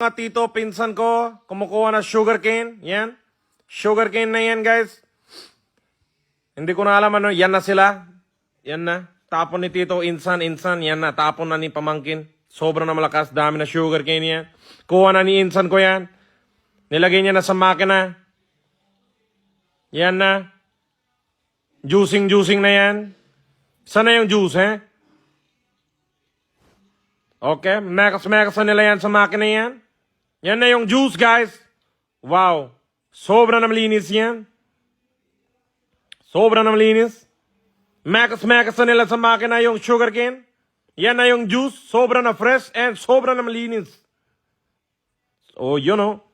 Mga tito, pinsan ko, kumukuha na sugarcane. Yan. Sugarcane na yan, guys. Hindi ko na alam ano. Yan na sila. Yan na. Tapon ni tito, insan, insan. Yan na. Tapon na ni pamangkin. Sobra na malakas. Dami na sugarcane yan. Kuha na ni insan ko yan. Nilagay niya na sa makina. Yan na. Juicing-juicing na yan. Sana yung juice, eh? Okay, mekas-mekas nila yan sa makina yan. Yan na yung juice, guys. Wow. Sobra na malinis yan. Sobra na malinis. Mekas-mekas na nila sa makina yung sugarcane. Yan na yung juice. Sobra na fresh and sobra na malinis. Oh, you know.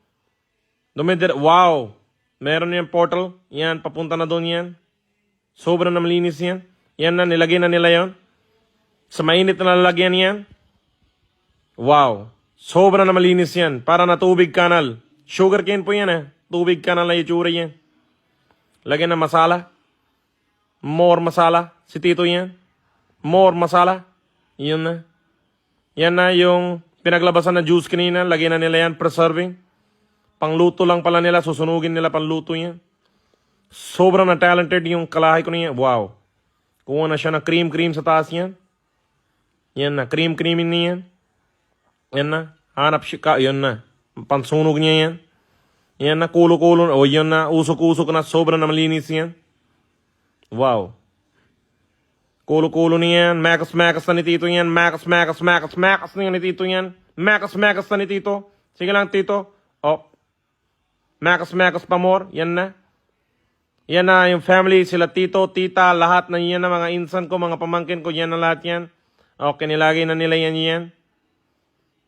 Dumidir wow. Meron yung portal. Yan, papunta na doon yan. Sobra na malinis yan. Yan na, nilagay na nila yon. Sa mainit na lalagyan yan. Wow. Sobra na malinis yan. Para na tubig kanal. Sugar cane po yan eh. Tubig kanal na itsura yan. Lagyan ng masala. More masala. Si Tito yan. More masala. Yun na. Yan na yung pinaglabasan na juice kanina. Lagyan na nila yan. Preserving. Pangluto lang pala nila. Susunugin nila pangluto yan. Sobra na talented yung kalahay ko niya. Wow. Kuha na siya ng cream-cream sa taas yan. Yan na. Cream-creamin niya yan. Yan na. Hanap siya ka. Yan na. Pansunog niya yan. Yan na. Kulo-kulo. O yan na. Usok-usok na. Sobra na malinis yan. Wow. Kulo-kulo niya yan. Mekas-mekas na ni Tito yan. Mekas-mekas, mekas-mekas na ni Tito yan. Mekas-mekas na ni Tito. Sige lang, Tito. Oh. Mekas-mekas pa more. Yan na. Yan na yung family, sila tito, tita, lahat na yan mga insan ko, mga pamangkin ko, yan na lahat yan. Okay, nilagay na nila yan yan.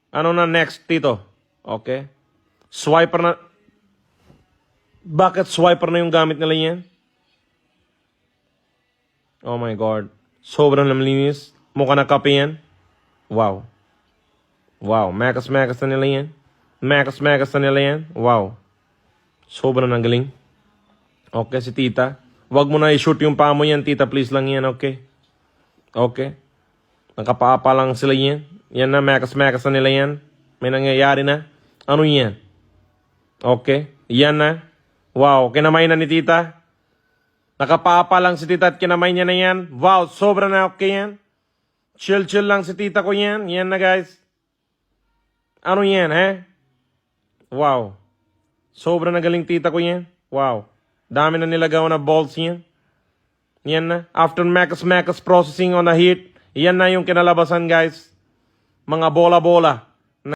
Ano na next, tito? Okay. Swiper na. Bakit swiper na yung gamit nila yan? Oh my God. Sobrang namlinis. Mukha na kape yan. Wow. Wow. Mekas-mekas na nila yan. Mekas-mekas na nila yan. Wow. Sobrang ang galing. Okay, si tita. Huwag mo na i-shoot yung paa mo yan, tita. Please lang yan, okay? Okay. Nakapaapa lang sila yan. Yan na, mekas-mekas na nila yan. May nangyayari na. Ano yan? Okay. Yan na. Wow, kinamay na ni tita. Nakapaapa lang si tita at kinamay niya na yan. Wow, sobra na okay yan. Chill-chill lang si tita ko yan. Yan na, guys. Ano yan, eh? Wow. Sobra na galing tita ko yan. Wow. Dami na nilagawa na balls yan. Yan na. After Macas processing on the heat, yan na yung kinalabasan guys. Mga bola-bola.